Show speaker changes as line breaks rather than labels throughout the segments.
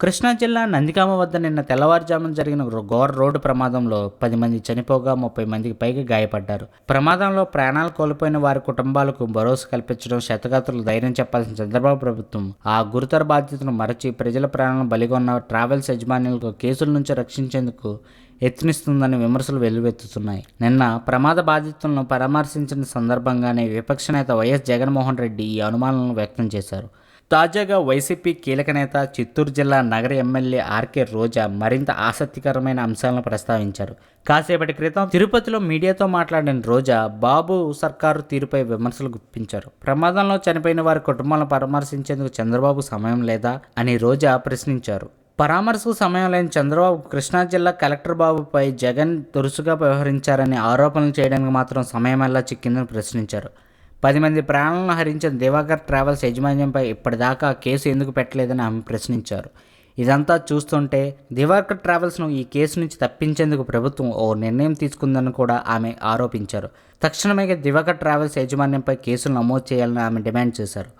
కృష్ణా జిల్లా నందిగామ వద్ద నిన్న తెల్లవారుజామున జరిగిన ఘోర రోడ్డు ప్రమాదంలో పది మంది చనిపోగా ముప్పై మందికి పైగా గాయపడ్డారు. ప్రమాదంలో ప్రాణాలు కోల్పోయిన వారి కుటుంబాలకు భరోసా కల్పించడం శతగాత్రులు ధైర్యం చెప్పాల్సిన చంద్రబాబు ప్రభుత్వం ఆ గురుతర బాధ్యతను మరచి ప్రజల ప్రాణాలను బలిగొన్న ట్రావెల్స్ యజమానులకు కేసుల నుంచి రక్షించేందుకు యత్నిస్తుందని విమర్శలు వెల్లువెత్తుతున్నాయి. నిన్న ప్రమాద బాధితులను పరామర్శించిన సందర్భంగానే విపక్ష నేత వైఎస్ జగన్మోహన్ రెడ్డి ఈ అనుమానాలను వ్యక్తం చేశారు. తాజాగా వైసీపీ కీలక నేత చిత్తూరు జిల్లా నగర ఎమ్మెల్యే ఆర్కే రోజా మరింత ఆసక్తికరమైన అంశాలను ప్రస్తావించారు. కాసేపటి క్రితం తిరుపతిలో మీడియాతో మాట్లాడిన రోజా బాబు సర్కారు తీరుపై విమర్శలు గుప్పించారు. ప్రమాదంలో చనిపోయిన వారి కుటుంబాలను పరామర్శించేందుకు చంద్రబాబు సమయం లేదా అని రోజా ప్రశ్నించారు. పరామర్శకు సమయం లేని చంద్రబాబు కృష్ణా జిల్లా కలెక్టర్ బాబుపై జగన్ దురుసుగా వ్యవహరించారని ఆరోపణలు చేయడానికి మాత్రం సమయం ఎలా చిక్కిందని ప్రశ్నించారు. పది మంది ప్రాణాలను హరించిన దివాకర్ ట్రావెల్స్ యాజమాన్యంపై ఇప్పటిదాకా కేసు ఎందుకు పెట్టలేదని ఆమె ప్రశ్నించారు. ఇదంతా చూస్తుంటే దివాకర్ ట్రావెల్స్ను ఈ కేసు నుంచి తప్పించేందుకు ప్రభుత్వం ఓ నిర్ణయం తీసుకుందని కూడా ఆమె ఆరోపించారు. తక్షణమే దివాకర్ ట్రావెల్స్ యాజమాన్యంపై కేసులు నమోదు చేయాలని ఆమె డిమాండ్ చేశారు.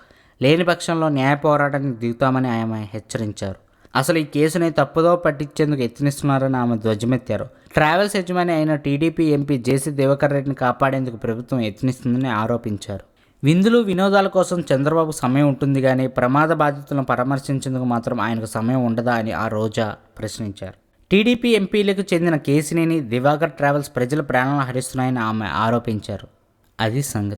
లేని పక్షంలో న్యాయ పోరాటానికి దిగుతామని ఆమె హెచ్చరించారు. అసలు ఈ కేసుని తప్పుదో పట్టించేందుకు యత్నిస్తున్నారని ఆమె ధ్వజమెత్తారు. ట్రావెల్స్ యజమాని అయిన టీడీపీ ఎంపీ జేసీ దివాకర్ రెడ్డిని కాపాడేందుకు ప్రభుత్వం యత్నిస్తుందని ఆరోపించారు. విందులు వినోదాల కోసం చంద్రబాబు సమయం ఉంటుంది కానీ ప్రమాద బాధితులను పరామర్శించేందుకు మాత్రం ఆయనకు సమయం ఉండదా అని ఆ రోజా ప్రశ్నించారు. టీడీపీ ఎంపీలకు చెందిన కేసినేని దివాకర్ ట్రావెల్స్ ప్రజల ప్రాణాలను హరిస్తున్నాయని ఆమె ఆరోపించారు. అది సంగతి.